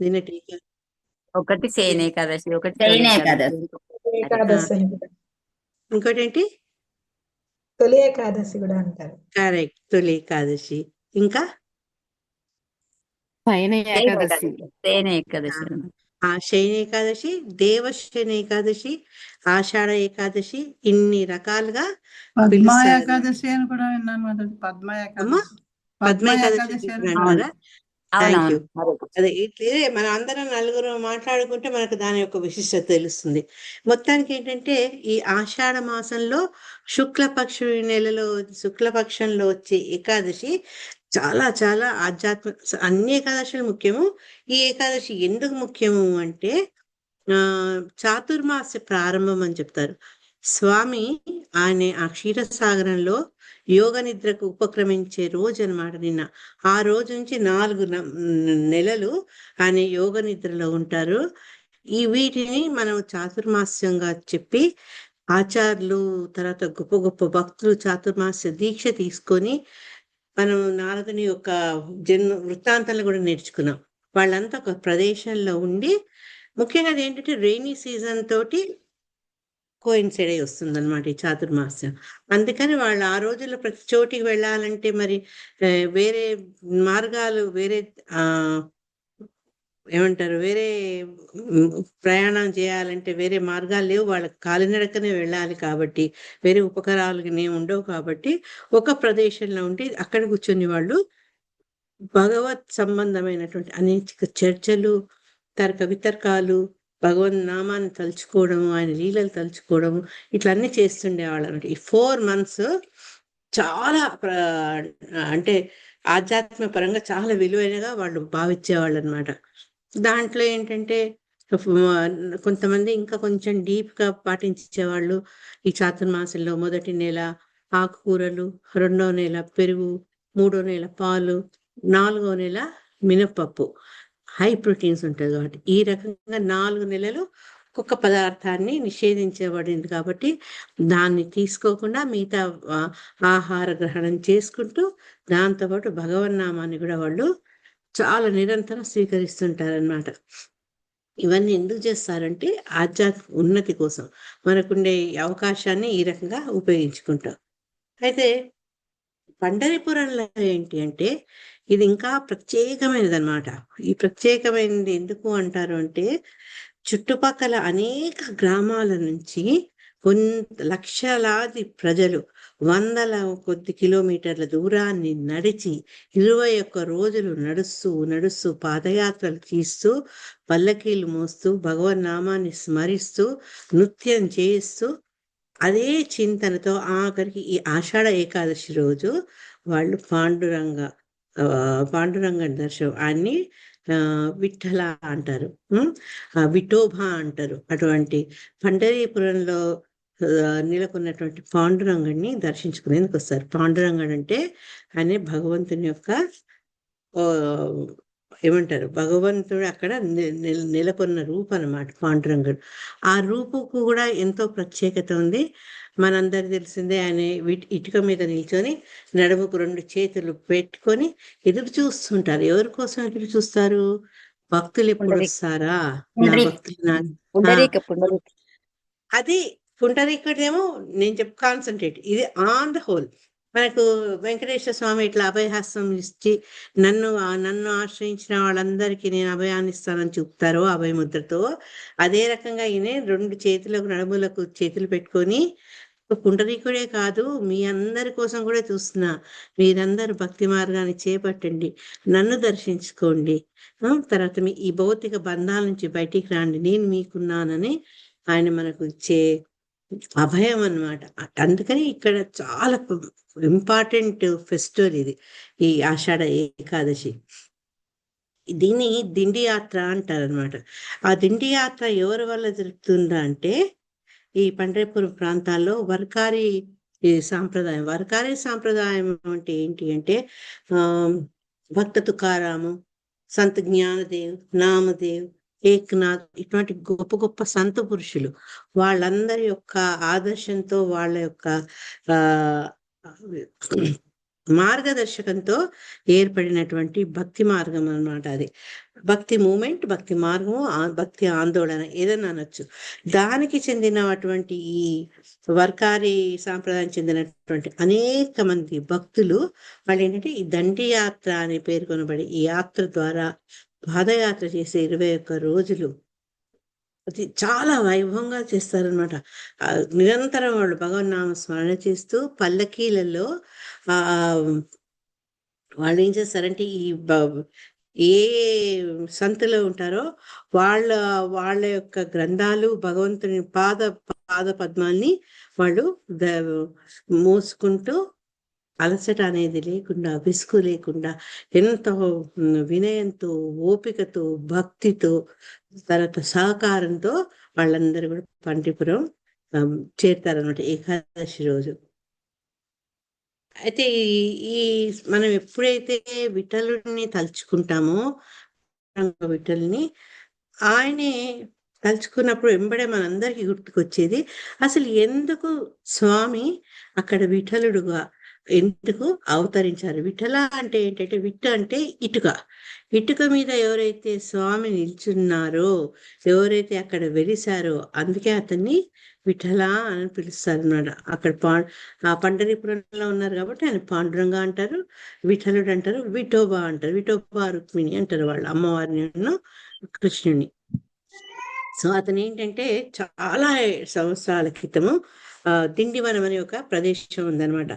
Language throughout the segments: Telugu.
నిన్న టీకా ఒకటి శయన ఏకాదశి ఒకటి శయన తొలి ఏకాదశి. కూడా. ఇంకోటి ఏంటి తొలి ఏకాదశి కూడా అంటారు. కరెక్ట్. తొలి ఏకాదశి. ఇంకా? శయన ఏకాదశి. ఏకాదశి శయన ఏకాదశి. అన్నమాట. ఆ శయన ఏకాదశి దేవశయన ఏకాదశి ఆషాఢ ఏకాదశి ఇన్ని రకాలుగా పద్మ. ఏకాదశి అని కూడా విన్నాను Padma? Ekadashi. Padma Ekadashi thank you. అదే ఇట్లే మన అందరం నలుగురు మాట్లాడుకుంటే మనకు దాని యొక్క విశిష్టత తెలుస్తుంది. మొత్తానికి ఏంటంటే ఈ ఆషాఢ మాసంలో శుక్లపక్ష నెలలో శుక్లపక్షంలో వచ్చే ఏకాదశి చాలా చాలా ఆధ్యాత్మ అన్ని ఏకాదశులు ముఖ్యము. ఈ ఏకాదశి ఎందుకు ముఖ్యము అంటే ఆ చాతుర్మాస ప్రారంభం అని చెప్తారు. స్వామి ఆయన ఆ క్షీరసాగరంలో యోగ నిద్రకు ఉపక్రమించే రోజు అనమాట నిన్న. ఆ రోజు నుంచి నాలుగు న- నెలలు ఆయన యోగ నిద్రలో ఉంటారు. ఈ వీటిని మనం చాతుర్మాస్యంగా చెప్పి ఆచార్యులు తర్వాత గొప్ప గొప్ప భక్తులు చాతుర్మాస్య దీక్ష తీసుకొని మనం నారదుని యొక్క జన్మ వృత్తాంతాలు కూడా నేర్చుకున్నాం. వాళ్ళంతా ఒక ప్రదేశంలో ఉండి ముఖ్యంగా అది ఏంటంటే రెయినీ సీజన్ తోటి కోయిన్సైడ్ అయి వస్తుంది అనమాట ఈ చాతుర్మాస్యం. అందుకని వాళ్ళు ఆ రోజుల్లో ప్రతి చోటికి వెళ్ళాలంటే మరి వేరే మార్గాలు వేరే ఏమంటారు వేరే ప్రయాణం చేయాలంటే వేరే మార్గాలు లేవు. వాళ్ళకి కాలినడకనే వెళ్ళాలి కాబట్టి వేరే ఉపకరాలు ఉండవు కాబట్టి ఒక ప్రదేశంలో ఉండి అక్కడ కూర్చొని వాళ్ళు భగవత్ సంబంధమైనటువంటి అనేక చర్చలు తర్క వితర్కాలు భగవన్ నామాన్ని తలుచుకోవడం ఆయన లీలలు తలుచుకోవడం ఇట్లా అన్ని చేస్తుండేవాళ్ళు అనమాట ఈ ఫోర్ మంత్స్ చాలా అంటే ఆధ్యాత్మ పరంగా చాలా విలువైనగా వాళ్ళు భావించేవాళ్ళు అనమాట దాంట్లో ఏంటంటే కొంతమంది ఇంకా కొంచెం డీప్గా పాటించేవాళ్ళు ఈ చాతుర్మాసంలో మొదటి నెల ఆకుకూరలు రెండో నెల పెరుగు మూడో నెల పాలు నాలుగో నెల మినపప్పు హై ప్రోటీన్స్ ఉంటుంది కాబట్టి ఈ రకంగా నాలుగు నెలలు ఒక్కొక్క పదార్థాన్ని నిషేధించబడింది కాబట్టి దాన్ని తీసుకోకుండా మిగతా ఆహార గ్రహణం చేసుకుంటూ దాంతోపాటు భగవన్నామాన్ని కూడా వాళ్ళు చాలా నిరంతరం స్వీకరిస్తుంటారన్నమాట. ఇవన్నీ ఎందుకు చేస్తారంటే ఆధ్యాత్మిక ఉన్నతి కోసం మనకుండే అవకాశాన్ని ఈ రకంగా ఉపయోగించుకుంటాం అయితే పండరిపురంలో ఏంటి అంటే ఇది ఇంకా ప్రత్యేకమైనది అనమాట ఈ ప్రత్యేకమైనది ఎందుకు అంటారు అంటే చుట్టుపక్కల అనేక గ్రామాల నుంచి కొంత లక్షలాది ప్రజలు వందల కొద్ది కిలోమీటర్ల దూరాన్ని నడిచి ఇరవై ఒక్క రోజులు నడుస్తూ నడుస్తూ పాదయాత్రలు తీస్తూ పల్లకీలు మోస్తూ భగవన్నామాన్ని స్మరిస్తూ నృత్యం చేస్తూ అదే చింతనతో ఆఖరికి ఈ ఆషాఢ ఏకాదశి రోజు వాళ్ళు పాండురంగ పాండురంగ దర్శనం ఆయన్ని ఆ, విఠల అంటారు. విఠోభ అంటారు. అటువంటి పండరీపురంలో నెలకొన్నటువంటి పాండురంగడిని దర్శించుకునేందుకు వస్తారు. పాండురంగడు అంటే ఆయన భగవంతుని యొక్క ఏమంటారు? భగవంతుడు అక్కడ నెలకొన్న రూపు అన్నమాట పాండురంగడు. ఆ రూపుకు కూడా ఎంతో ప్రత్యేకత ఉంది. మనందరికి తెలిసిందే ఆయన ఇటుక మీద నిల్చొని నడుముకు రెండు చేతులు పెట్టుకొని ఎదురు చూస్తుంటారు. ఎవరి కోసం ఎదురు చూస్తారు? భక్తులు ఎప్పుడు. వస్తారా. భక్తులు అది పుండరీకుడేమో నేను చెప్పు కాన్సన్ట్రేట్ ఇది ఆన్ ద హోల్ మనకు వెంకటేశ్వర స్వామి ఇట్లా అభయహస్తం ఇచ్చి నన్ను నన్ను ఆశ్రయించిన వాళ్ళందరికీ నేను అభయాన్ని ఇస్తానని చెప్తారో అభయముద్రతో అదే రకంగా ఈయన రెండు చేతులకు నడుములకు చేతులు పెట్టుకొని పుండరీకుడే కాదు మీ అందరి కోసం కూడా చూస్తున్నా. మీరందరూ భక్తి మార్గాన్ని చేపట్టండి నన్ను దర్శించుకోండి. తర్వాత మీ ఈ భౌతిక బంధాల నుంచి బయటికి రాండి. నేను మీకున్నానని ఆయన మనకు ఇచ్చే అభయం అన్నమాట. అందుకని ఇక్కడ చాలా ఇంపార్టెంట్ ఫెస్టివల్ ఇది ఈ ఆషాఢ ఏకాదశి. దీన్ని దిండి యాత్ర అంటారు అనమాట ఆ దిండి యాత్ర ఎవరి వల్ల జరుగుతుందా అంటే ఈ పండ్రేపురం ప్రాంతాల్లో వర్కారి ఈ సాంప్రదాయం వర్కారి సాంప్రదాయం అంటే ఏంటి అంటే ఆ భక్త తుకారాము సంత జ్ఞానదేవ్ నామదేవ్ ఏక్నాథ్ ఇటువంటి గొప్ప గొప్ప సంత పురుషులు వాళ్ళందరి యొక్క ఆదర్శంతో వాళ్ళ యొక్క ఆ మార్గదర్శకంతో ఏర్పడినటువంటి భక్తి మార్గం అన్నమాట అది. భక్తి మూమెంట్ భక్తి మార్గము ఆ- భక్తి ఆందోళన ఏదైనా అనొచ్చు. దానికి చెందినటువంటి ఈ వర్కారి సాంప్రదాయం చెందినటువంటి అనేక మంది భక్తులు వాళ్ళు ఏంటంటే ఈ దండి యాత్ర అని పేర్కొనబడి ఈ యాత్ర ద్వారా పాదయాత్ర చేసే ఇరవై ఒక్క రోజులు అది చాలా వైభవంగా చేస్తారనమాట నిరంతరం వాళ్ళు భగవన్నామ స్మరణ చేస్తూ పల్లకీలలో ఆ వాళ్ళు ఏం చేస్తారంటే ఈ ఏ సంతలో ఉంటారో వాళ్ళ వాళ్ళ యొక్క గ్రంథాలు భగవంతుని పాద పాద పద్మాల్ని వాళ్ళు మోసుకుంటూ అలసట అనేది లేకుండా విసుగు లేకుండా ఎంతో వినయంతో ఓపికతో భక్తితో తర్వాత సహకారంతో వాళ్ళందరూ కూడా పండిపురం చేరుతారనమాట చేరుతారన్నమాట ఏకాదశి రోజు. అయితే ఈ మనం ఎప్పుడైతే విఠలుని తలుచుకుంటామో విఠల్ని ఆయనే తలుచుకున్నప్పుడు వెంబడే మనందరికీ గుర్తుకొచ్చేది అసలు ఎందుకు స్వామి అక్కడ విఠలుడుగా ఎందుకు అవతరించారు? విఠల అంటే ఏంటంటే విట్ట అంటే ఇటుక. ఇటుక మీద ఎవరైతే స్వామి నిల్చున్నారో ఎవరైతే అక్కడ వెలిసారో అందుకే అతన్ని విఠల అని పిలుస్తారు అన్నమాట అక్కడ పా ఆ పండరిపురంలో ఉన్నారు కాబట్టి ఆయన పాండురంగా అంటారు విఠలుడు అంటారు విఠోబా అంటారు. విఠోబా రుక్మిణి అంటారు వాళ్ళు అమ్మవారిని కృష్ణుని. సో అతను ఏంటంటే చాలా సంవత్సరాల క్రితము దిండివనం అనే ఒక ప్రదేశం ఉందన్నమాట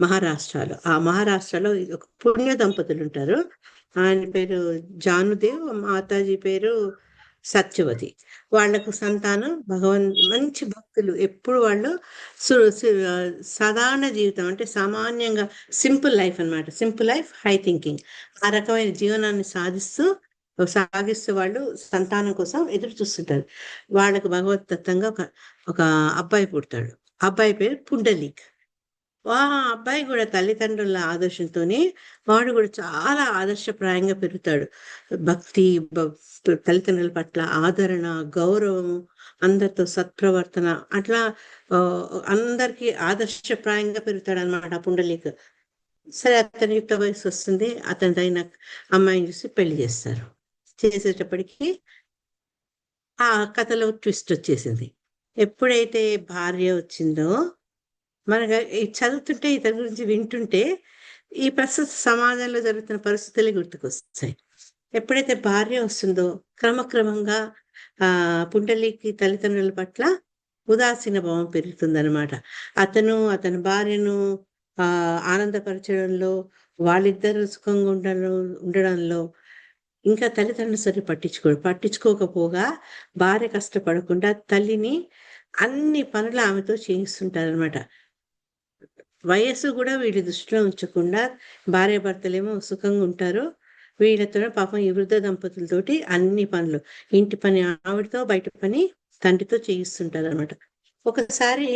మహారాష్ట్రలో. ఆ మహారాష్ట్రలో ఇది ఒక పుణ్య దంపతులు ఉంటారు. ఆయన పేరు జానుదేవ్ మాతాజీ పేరు సత్యవతి. వాళ్ళకు సంతానం భగవన్ మంచి భక్తులు. ఎప్పుడు వాళ్ళు సాధారణ జీవితం అంటే సామాన్యంగా సింపుల్ లైఫ్ అన్నమాట. Simple life high thinking. ఆ రకమైన జీవనాన్ని సాధిస్తూ సాగిస్తూ వాళ్ళు సంతానం కోసం ఎదురు చూస్తుంటారు. వాళ్ళకు భగవతత్వంగా ఒక ఒక అబ్బాయి పుడతాడు. అబ్బాయి పేరు పుండలీక్. ఆ అబ్బాయి కూడా తల్లిదండ్రుల ఆదర్శంతోనే వాడు కూడా చాలా ఆదర్శప్రాయంగా పెరుగుతాడు. భక్తి తల్లిదండ్రుల పట్ల ఆదరణ గౌరవం అందరితో సత్ప్రవర్తన అట్లా అందరికి ఆదర్శప్రాయంగా పెరుగుతాడు అనమాట పుండలీక్. సరే అతని యుక్త వయసు వస్తుంది. అతని తగిన అమ్మాయిని చూసి పెళ్ళి చేస్తారు. చేసేటప్పటికి ఆ కథలో ట్విస్ట్ వచ్చేసింది. ఎప్పుడైతే భార్య వచ్చిందో మనకు ఈ చదువుతుంటే ఇతని గురించి వింటుంటే ఈ ప్రస్తుత సమాజంలో జరుగుతున్న పరిస్థితులే గుర్తుకొస్తాయి. ఎప్పుడైతే భార్య వస్తుందో క్రమక్రమంగా ఆ పుండలికి తల్లిదండ్రుల పట్ల ఉదాసీన భావం పెరుగుతుందనమాట అతను అతని భార్యను ఆ ఆనందపరచడంలో వాళ్ళిద్దరూ సుఖంగా ఉండడం ఉండడంలో ఇంకా తల్లిదండ్రులు సరి పట్టించుకోడు పట్టించుకోకపోగా భార్య కష్టపడకుండా తల్లిని అన్ని పనులు ఆమెతో చేయిస్తుంటారనమాట వయస్సు కూడా వీళ్ళు దృష్టిలో ఉంచకుండా భార్యాభర్తలేమో సుఖంగా ఉంటారు. వీళ్ళతో పాపం ఈ వృద్ధ దంపతులతోటి అన్ని పనులు ఇంటి పని ఆవిడతో బయట పని తండ్రితో చేయిస్తుంటారు అనమాట ఒకసారి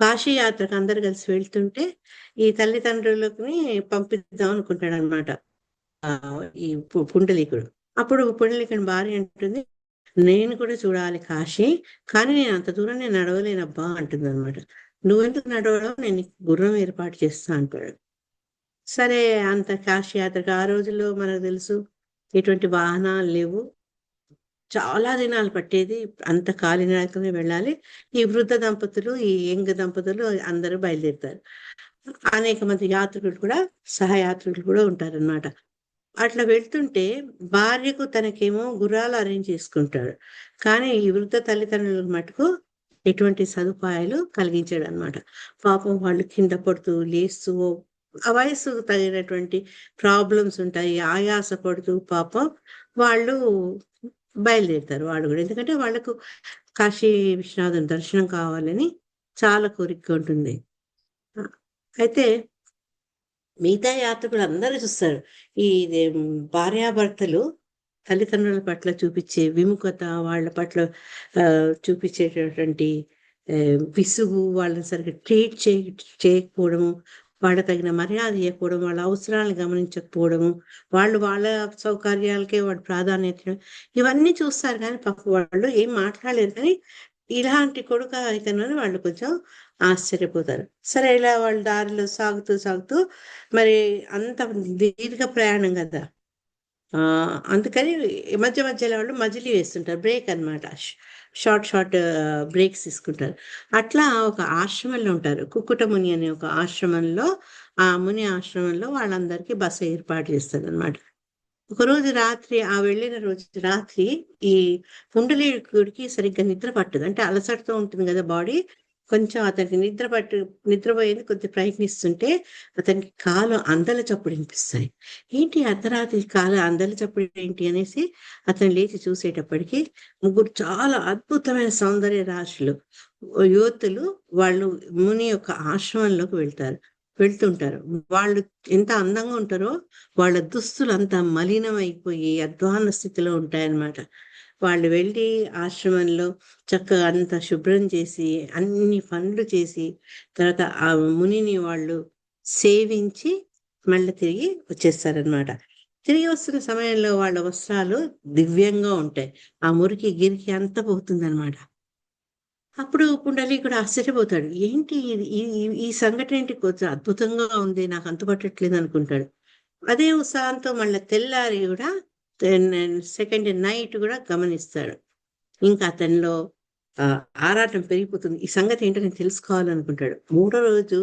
కాశీయాత్రకు అందరు కలిసి వెళ్తుంటే ఈ తల్లిదండ్రులకి పంపిద్దాం అనుకుంటాడు అనమాట ఈ పుండలీకుడు. అప్పుడు పుండలీకుడి భార్య అంటుంది నేను కూడా చూడాలి కాశీ కానీ నేను అంత దూరం నేను నడవలేనబ్బా అంటుంది అనమాట నువ్వెందుకు నడవడం నేను గుర్రం ఏర్పాటు చేస్తా అంటాడు. సరే అంత కాశీయాత్రకు ఆ రోజుల్లో మనకు తెలుసు ఎటువంటి వాహనాలు లేవు. చాలా దినాలు పట్టేది అంత కాలినడకనే వెళ్ళాలి. ఈ వృద్ధ దంపతులు ఈ యంగ్ దంపతులు అందరూ బయలుదేరుతారు. అనేక మంది యాత్రికులు కూడా సహయాత్రికులు కూడా ఉంటారన్నమాట. అట్లా వెళ్తుంటే భార్యకు తనకేమో గుర్రాలు అరేంజ్ చేసుకుంటాడు. కానీ ఈ వృద్ధ తల్లిదండ్రులకు మటుకు ఎటువంటి సదుపాయాలు కలిగించాడు అనమాట పాపం వాళ్ళు కింద పడుతూ లేస్తూ ఆ వయసుకు తగినటువంటి ప్రాబ్లమ్స్ ఉంటాయి ఆయాస పడుతూ పాపం వాళ్ళు బయలుదేరుతారు వాళ్ళు కూడా. ఎందుకంటే వాళ్ళకు కాశీ విశ్వనాథం దర్శనం కావాలని చాలా కోరిక ఉంటుంది. అయితే మిగతా యాత్రికులు అందరూ చూస్తారు. ఈ ఇది, భార్యాభర్తలు తల్లిదండ్రుల పట్ల చూపించే విముఖత వాళ్ళ పట్ల చూపించేటటువంటి విసుగు వాళ్ళని సరిగ్గా ట్రీట్ చేయ చేయకపోవడము వాళ్ళ తగిన మర్యాద ఇవ్వకపోవడం వాళ్ళ అవసరాలను గమనించకపోవడము వాళ్ళు వాళ్ళ సౌకర్యాలకే వాడు ప్రాధాన్యత ఇవన్నీ చూస్తారు కానీ పక్క వాళ్ళు ఏం మాట్లాడలేరు కానీ ఇలాంటి కొడుక అయితేనని వాళ్ళు కొంచెం ఆశ్చర్యపోతారు. సరే ఇలా వాళ్ళు దారిలో సాగుతూ సాగుతూ మరి అంత దీర్ఘ ప్రయాణం కదా. అందుకని మధ్య మధ్యలో వాళ్ళు మజిలీ వేస్తుంటారు బ్రేక్ అన్నమాట. షార్ట్ షార్ట్ బ్రేక్స్ తీసుకుంటారు. అట్లా ఒక ఆశ్రమంలో ఉంటారు. కుక్కుట ముని అనే ఒక ఆశ్రమంలో ఆ ముని ఆశ్రమంలో వాళ్ళందరికీ బస ఏర్పాటు చేస్తారు అనమాట ఒకరోజు రాత్రి ఆ వెళ్ళిన రోజు రాత్రి ఈ పుండలీకుడికి సరిగ్గా నిద్ర పట్టదు. అంటే అలసటతో ఉంటుంది కదా బాడీ. కొంచెం అతనికి నిద్ర పట్టు నిద్రపోయేది కొద్ది ప్రయత్నిస్తుంటే అతనికి కాలు అందల చప్పుడు వినిపిస్తాయి. ఏంటి అర్ధరాత్రి కాలు అందల చప్పుడు ఏంటి అనేసి అతను లేచి చూసేటప్పటికి ముగ్గురు చాలా అద్భుతమైన సౌందర్య రాశులు యువతులు వాళ్ళు ముని యొక్క ఆశ్రమంలోకి వెళ్తారు వెళ్తుంటారు. వాళ్ళు ఎంత అందంగా ఉంటారో వాళ్ళ దుస్తులు అంత మలినమైపోయి అధ్వాన స్థితిలో ఉంటాయన్నమాట. వాళ్ళు వెళ్ళి ఆశ్రమంలో చక్కగా అంత శుభ్రం చేసి అన్ని పనులు చేసి తర్వాత ఆ మునిని వాళ్ళు సేవించి మళ్ళీ తిరిగి వచ్చేస్తారనమాట తిరిగి వస్తున్న సమయంలో వాళ్ళ వస్త్రాలు దివ్యంగా ఉంటాయి. ఆ మురికి గిరికి అంతా పోతుందనమాట అప్పుడు పుండలీకుడు ఆశ్చర్యపోతాడు. ఏంటి ఇది- ఈ ఈ- ఈ సంఘటన ఏంటి? కొంచెం అద్భుతంగా ఉంది నాకు అంతుపట్టట్లేదు అనుకుంటాడు. అదే ఉత్సాహంతో మళ్ళీ తెల్లారి కూడా సెకండ్ నైట్ కూడా గమనిస్తాడు. ఇంకా అతనిలో ఆరాటం పెరిగిపోతుంది. ఈ సంగతి ఏంటో నేను తెలుసుకోవాలనుకుంటాడు. మూడో రోజు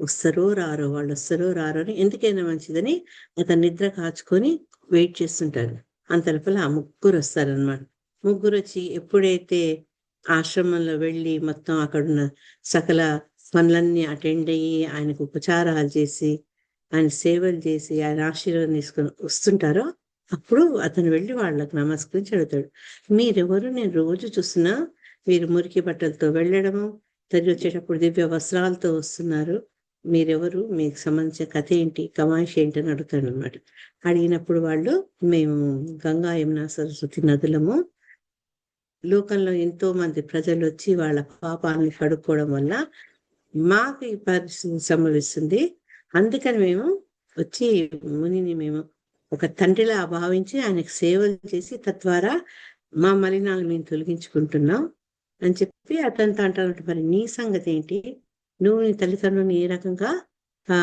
వస్తారో రారో వాళ్ళు వస్తారో రారో అని ఎందుకైనా మంచిదని అతను నిద్ర కాచుకొని వెయిట్ చేస్తుంటాడు. అంతలోపల ఆ ముగ్గురు వస్తారనమాట ముగ్గురు వచ్చి ఎప్పుడైతే ఆశ్రమంలో వెళ్ళి మొత్తం అక్కడున్న సకల పనులన్నీ అటెండ్ అయ్యి ఆయనకు ఉపచారాలు చేసి ఆయన సేవలు చేసి ఆయన ఆశీర్వాదం తీసుకొని వస్తుంటారో అప్పుడు అతను వెళ్ళి వాళ్ళకు నమస్కరించి అడుగుతాడు. మీరెవరు? నేను రోజు చూస్తున్నా మీరు మురికి బట్టలతో వెళ్ళడము తిరిగి వచ్చేటప్పుడు దివ్య వస్త్రాలతో వస్తున్నారు. మీరెవరు? మీకు సంబంధించిన కథ ఏంటి? కమాయిష్ ఏంటి? అని అడుగుతాడు అనమాట అడిగినప్పుడు వాళ్ళు మేము గంగా యమున సరస్వతి నదులము. లోకంలో ఎంతో మంది ప్రజలు వచ్చి వాళ్ళ పాపాన్ని కడుక్కోవడం వల్ల మాకు ఈ పరిస్థితి సంభవిస్తుంది. అందుకని మేము వచ్చి మునిని మేము ఒక తండ్రిలా భావించి ఆయనకు సేవలు చేసి తద్వారా మా మలినాలు మేము తొలగించుకుంటున్నాం అని చెప్పి అతనితో అంటారు మరి నీ సంగతి ఏంటి? నువ్వు నీ తల్లిదండ్రులను ఏ రకంగా ఆ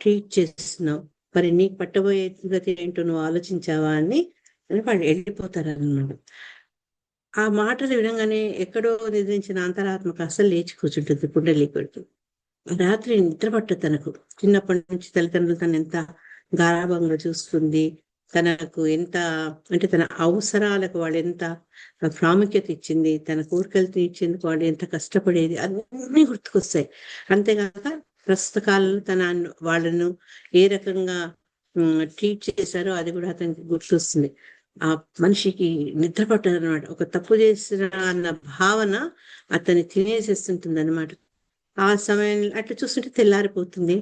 ట్రీట్ చేస్తున్నావు? మరి నీకు పట్టబోయే గతి ఏంటో నువ్వు ఆలోచించావా అని వాళ్ళు వెళ్ళిపోతారు అన్నమాట ఆ మాటలు వినగానే ఎక్కడో నిద్రించిన అంతరాత్మకు అసలు లేచి కూర్చుంటుంది పుండలీకుడికి రాత్రి నిద్ర పట్టదు తనకు. చిన్నప్పటి నుంచి తల్లిదండ్రులు తను ఎంత గారాభంగా చూస్తుంది. తనకు ఎంత అంటే తన అవసరాలకు వాళ్ళు ఎంత ప్రాముఖ్యత ఇచ్చింది తన కోరికలు తీర్చేందుకు వాళ్ళు ఎంత కష్టపడేది అన్నీ గుర్తుకొస్తాయి. అంతేగాక ప్రస్తుత కాలంలో తన వాళ్ళను ఏ రకంగా ట్రీట్ చేశారో అది కూడా అతనికి గుర్తొస్తుంది. ఆ మనిషికి నిద్ర పట్టదు అనమాట ఒక తప్పు చేసిన అన్న భావన అతన్ని తినేసేస్తుంటుంది అనమాట ఆ సమయంలో అట్లా చూస్తుంటే తెల్లారిపోతుంది.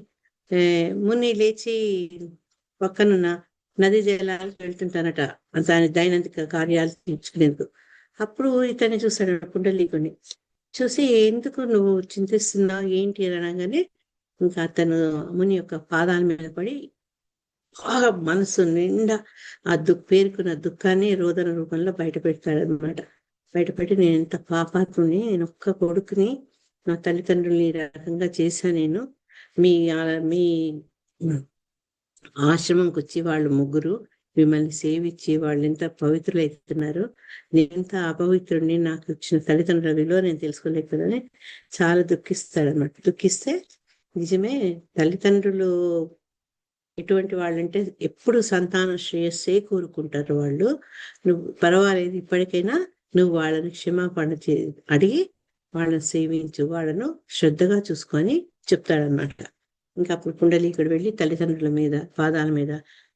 ముని లేచి పక్కనున్న నది జలాలకు వెళ్తుంటానట. దాని దైనందిక కార్యాలు తీర్చుకునేందుకు అప్పుడు ఇతన్ని చూస్తాడు పుండలీకుని చూసి ఎందుకు నువ్వు చింతిస్తున్నావు? ఏంటి అని అనగానే ఇంకా అతను ముని యొక్క పాదాల మీద పడి బాగా మనసు నిండా ఆ దుఃఖ పేరుకున్న దుఃఖాన్ని రోదన రూపంలో బయట పెడతాడు అనమాట బయటపెట్టి నేను ఎంత పాపాత్ముని నేను ఒక్క కొడుకుని నా తల్లిదండ్రుల్ని రకంగా చేశా నేను. మీ మీ ఆశ్రమంకి వచ్చి వాళ్ళు ముగ్గురు మిమ్మల్ని సేవించి వాళ్ళు ఎంత పవిత్రులైతున్నారు నేను ఎంత అపవిత్రుడిని నాకు ఇచ్చిన తల్లిదండ్రుల విలువ నేను తెలుసుకోలేకపోతే చాలా దుఃఖిస్తాడు అనమాట దుఃఖిస్తే నిజమే తల్లిదండ్రులు ఎటువంటి వాళ్ళంటే ఎప్పుడు సంతాన శ్రేయస్సే కోరుకుంటారు వాళ్ళు. నువ్వు పర్వాలేదు ఇప్పటికైనా నువ్వు వాళ్ళని క్షమాపణ చే అడిగి వాళ్ళని సేవించు వాళ్ళను శ్రద్ధగా చూసుకొని చెప్తాడనమాట ఇంకా అప్పుడు పుండలీకుడు వెళ్ళి తల్లిదండ్రుల మీద పాదాల మీద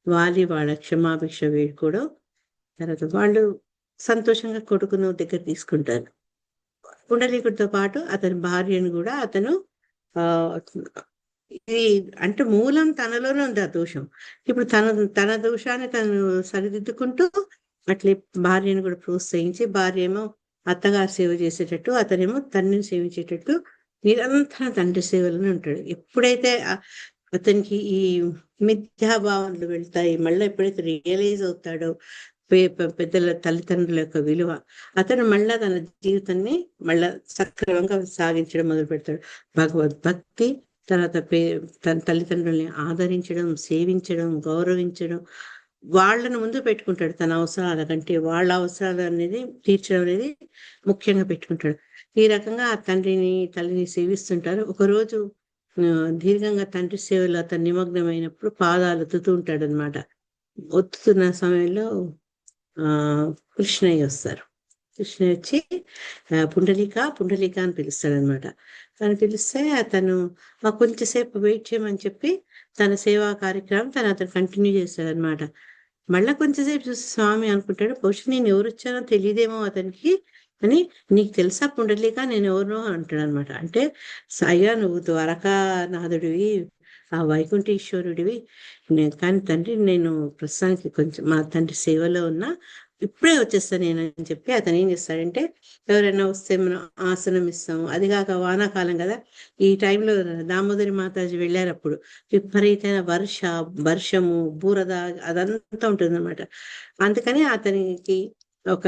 వాలి వాళ్ళ క్షమాభిక్ష వేడుకోవడం తర్వాత వాళ్ళు సంతోషంగా కొడుకును దగ్గర తీసుకుంటారు. పుండలీకుడితో పాటు అతని భార్యను కూడా అతను ఆ ఇది అంటే మూలం తనలోనే ఉంది ఆ దోషం. ఇప్పుడు తన తన దోషాన్ని తను సరిదిద్దుకుంటూ అట్లే భార్యను కూడా ప్రోత్సహించి భార్య ఏమో అత్తగారు సేవ చేసేటట్టు అతనేమో తండ్రిని సేవించేటట్టు నిరంతరం తండ్రి సేవలోనే ఉంటాడు. ఎప్పుడైతే అతనికి ఈ మిథ్యాభావనలు వెళ్తాయి మళ్ళీ ఎప్పుడైతే రియలైజ్ అవుతాడో పెద్దల తల్లిదండ్రుల యొక్క విలువ అతను మళ్ళా తన జీవితాన్ని మళ్ళా సక్రమంగా సాగించడం మొదలు పెడతాడు. భగవద్భక్తి తర్వాత పే తన తల్లిదండ్రుల్ని ఆదరించడం సేవించడం గౌరవించడం వాళ్ళను ముందు పెట్టుకుంటాడు. తన అవసరాల కంటే వాళ్ళ అవసరాలు అనేది తీర్చడం అనేది ముఖ్యంగా పెట్టుకుంటాడు. ఈ రకంగా ఆ తండ్రిని తల్లిని సేవిస్తుంటారు. ఒకరోజు దీర్ఘంగా తండ్రి సేవలో అతను నిమగ్నమైనప్పుడు పాదాలు ఒత్తుతూ ఉంటాడు అనమాట ఒత్తుతున్న సమయంలో ఆ కృష్ణయ్య వస్తారు. కృష్ణ వచ్చి పుండలిక పుండలిక అని పిలుస్తాడనమాట తను పిలిస్తే అతను "ఆ, కొంచెంసేపు వెయిట్ చేయమని చెప్పి తన సేవా కార్యక్రమం తను అతను కంటిన్యూ చేస్తాడనమాట మళ్ళా కొంచెంసేపు చూసి స్వామి అనుకుంటాడు. బహుశా నేను ఎవరు వచ్చానో తెలియదేమో అతనికి. అని నీకు తెలుసా? పుండలిక నేను ఎవరు అంటాడు అనమాట అంటే అయ్యా నువ్వు ద్వారకానాథుడివి ఆ వైకుంఠేశ్వరుడివి. నేను కానీ తండ్రి నేను ప్రస్తుతానికి కొంచెం మా తండ్రి సేవలో ఉన్నా ఇప్పుడే వచ్చేస్తాను నేను అని చెప్పి అతను ఏం చేస్తాడంటే ఎవరైనా వస్తే మనం ఆసనం ఇస్తాము అది కాక వానాకాలం కదా. ఈ టైంలో దామోదరి మాతాజీ వెళ్ళారు అప్పుడు విపరీతమైన వర్ష వర్షము బూరద అదంతా ఉంటుంది అనమాట అందుకని అతనికి ఒక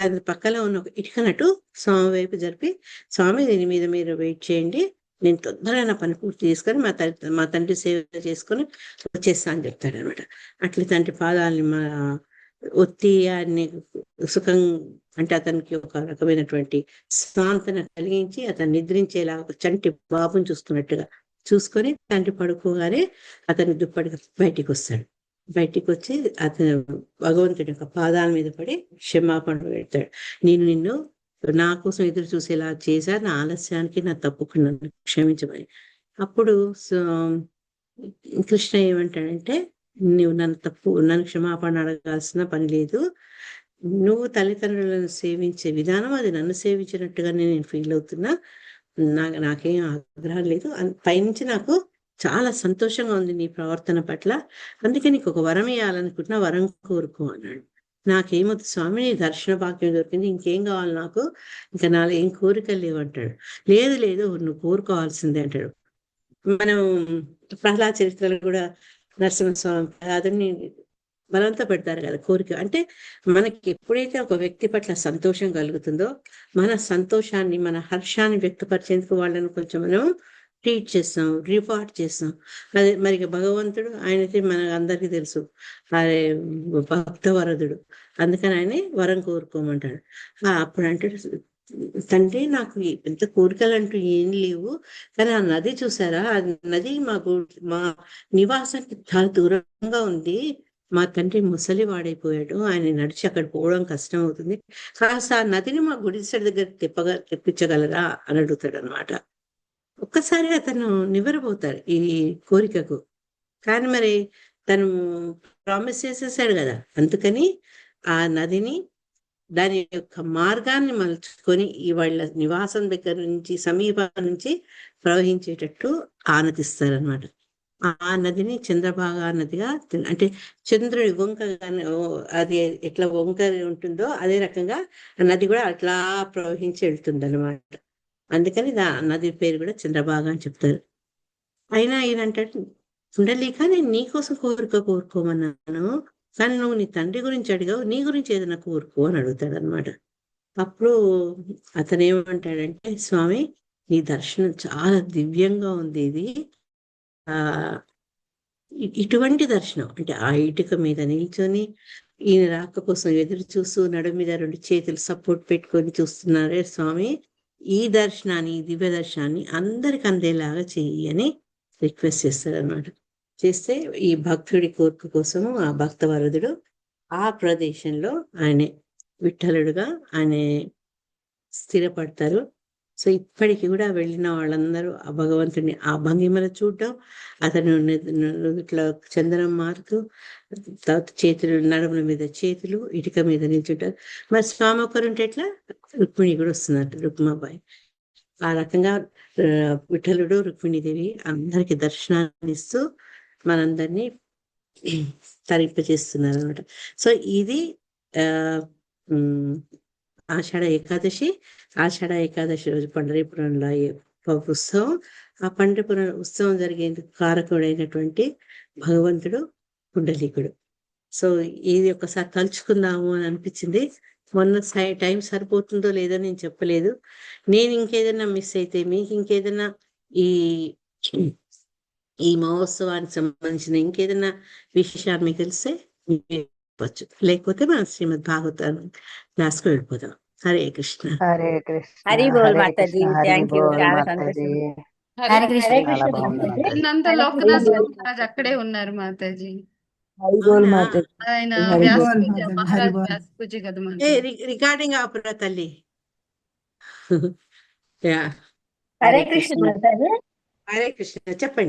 అది పక్కన ఉన్న ఒక ఇటుకనట్టు స్వామి వైపు జరిపి స్వామి దీని మీద మీరు వెయిట్ చేయండి. నేను తొందరగా పని పూర్తి చేసుకొని మా తండ్రి మా తండ్రి సేవ చేసుకొని వచ్చేస్తా అని చెప్తాడు అనమాట అట్లా తండ్రి పాదాలని మా ఒత్తి అన్ని సుఖం అంటే అతనికి ఒక రకమైనటువంటి స్వాంతన కలిగించి అతను నిద్రించేలా ఒక చంటి బాబుని చూస్తున్నట్టుగా చూసుకొని తండ్రి పడుకోగానే అతని దుప్పటి బయటికి వస్తాడు. బయటికి వచ్చి అతను భగవంతుడి యొక్క పాదాల మీద పడి క్షమాపణ పెడతాడు. నేను నిన్ను నా కోసం ఎదురు చూసేలా చేశా నా ఆలస్యానికి నా తప్పుకు నన్ను క్షమించమని. అప్పుడు సో- కృష్ణ ఏమంటాడంటే నువ్వు నన్ను తప్పు నన్ను క్షమాపణ అడగాల్సిన పని లేదు. నువ్వు తల్లిదండ్రులను సేవించే విధానం అది నన్ను సేవించినట్టుగానే నేను ఫీల్ అవుతున్నా. నాకు నాకేం ఆగ్రహం లేదు. పైనుంచి నాకు చాలా సంతోషంగా ఉంది నీ ప్రవర్తన పట్ల. అందుకే నీకు ఒక వరం ఇవ్వాలనుకుంటున్నా వరం కోరుకో అన్నాడు. నాకేమొద్దు స్వామి నీ దర్శన భాగ్యం దొరికింది ఇంకేం కావాలి నాకు? ఇంకా నాలో ఏం కోరికలు లేవు అంటాడు. లేదు లేదు నువ్వు కోరుకోవాల్సిందే అంటాడు. మనం ప్రహ్లాద చరిత్రలో కూడా నరసింహస్వామి ప్రహ్లాదుని బలవంత పెడతారు కదా కోరిక. అంటే మనకి ఎప్పుడైతే ఒక వ్యక్తి పట్ల సంతోషం కలుగుతుందో మన సంతోషాన్ని మన హర్షాన్ని వ్యక్తపరిచేందుకు వాళ్ళని కొంచెం మనం ట్రీట్ చేస్తాం రివార్డ్ చేస్తాం. అదే మరి భగవంతుడు ఆయనకి మన అందరికీ తెలుసు. అరే భక్తవరదుడు. అందుకని ఆయన వరం కోరుకోమంటాడు. ఆ, అప్పుడు అంటాడు తండ్రి నాకు పెద్ద కోరికలు అంటూ ఏం లేవు. కానీ ఆ నది చూసారా? ఆ నది మాకు మా నివాసానికి చాలా దూరంగా ఉంది. మా తండ్రి ముసలి వాడైపోయాడు. ఆయన నడిచి అక్కడ పోవడం కష్టం అవుతుంది కాస్త ఆ నదిని మా గుడిసెడ దగ్గర తెప్పగా తెప్పించగలరా? అని అడుగుతాడు అనమాట ఒక్కసారి అతను నివ్వరపోతాడు ఈ కోరికకు. కానీ మరి తను ప్రామిస్ చేసేసాడు కదా. అందుకని ఆ నదిని దాని యొక్క మార్గాన్ని మలుచుకొని ఈ వాళ్ళ నివాసం దగ్గర నుంచి సమీపం నుంచి ప్రవహించేటట్టు ఆనతిస్తారనమాట ఆ నదిని చంద్రభాగా నదిగా అంటే చంద్రుడి వంక అది ఎట్లా వంక ఉంటుందో అదే రకంగా ఆ నది కూడా అట్లా ప్రవహించి వెళ్తుంది అనమాట అందుకని దా నది పేరు కూడా చంద్రభాగా అని చెప్తారు. అయినా ఈయనంటాడు అంటాడు ఉండలేక నేను నీకోసం కోరిక కోరుకోమన్నాను కానీ నువ్వు నీ తండ్రి గురించి అడిగావు నీ గురించి ఏదైనా కోరుకో అని అడుగుతాడు అనమాట అప్పుడు అతను ఏమంటాడంటే స్వామి నీ దర్శనం చాలా దివ్యంగా ఉంది ఇది. ఆ ఇటువంటి దర్శనం అంటే ఆ ఇటుక మీద నిల్చొని ఈయన రాక కోసం ఎదురు చూస్తూ నడు మీద రెండు చేతులు సపోర్ట్ పెట్టుకొని చూస్తున్నారే స్వామి ఈ దర్శనాన్ని ఈ దివ్య దర్శనాన్ని అందరికి అందేలాగా చెయ్యి అని రిక్వెస్ట్ చేస్తాడు అనమాట చేస్తే ఈ భక్తుడి కోరిక కోసము ఆ భక్త వరదుడు ఆ ప్రదేశంలో ఆయన విఠలుడుగా ఆయన స్థిరపడతారు. సో ఇప్పటికి కూడా వెళ్ళిన వాళ్ళందరూ ఆ భగవంతుని ఆ భంగిమల చూడటం అతను ఇట్లా చందనం మారుతూ తర్వాత చేతులు నడుముల మీద చేతులు ఇటుక మీద నిల్చుంటారు. మరి స్వామి ఒకరుంటే ఎట్లా? రుక్మిణి కూడా వస్తున్నారు రుక్మాబాయి. ఆ రకంగా విఠలుడు రుక్మిణీదేవి అందరికి దర్శనాన్ని ఇస్తూ మనందరినీ తరింపజేస్తున్నారు అనమాట సో ఇది ఆ ఆషాఢ ఏకాదశి ఆషాఢ ఏకాదశి రోజు పండరీపురంలో ఉత్సవం. ఆ పండరీపురం ఉత్సవం జరిగే కారకుడైనటువంటి భగవంతుడు పుండలీకుడు. సో ఇది ఒకసారి తలుచుకుందాము అని అనిపించింది. మొన్న సై- టైం సరిపోతుందో లేదో నేను చెప్పలేదు. నేను ఇంకేదైనా మిస్ అయితే మీకు ఇంకేదైనా ఈ ఈ మహోత్సవానికి సంబంధించిన ఇంకేదైనా విశేషాలు మీకు తెలిస్తే చెప్పొచ్చు. లేకపోతే మనం శ్రీమద్ భాగవతాన్ని క్లాస్కి వెళ్ళిపోదాం హరే కృష్ణ. హరే కృష్ణ. హరి బోల్ హరే మాతాజీ. కృష్ణ, చాలా. హరే అక్కడే ఉన్నారు మాతాజీ. రికార్డింగ్ ఆపురా తల్లి. యా. హరే కృష్ణ. మాతాజీ. హరే కృష్ణ. చెప్పండి.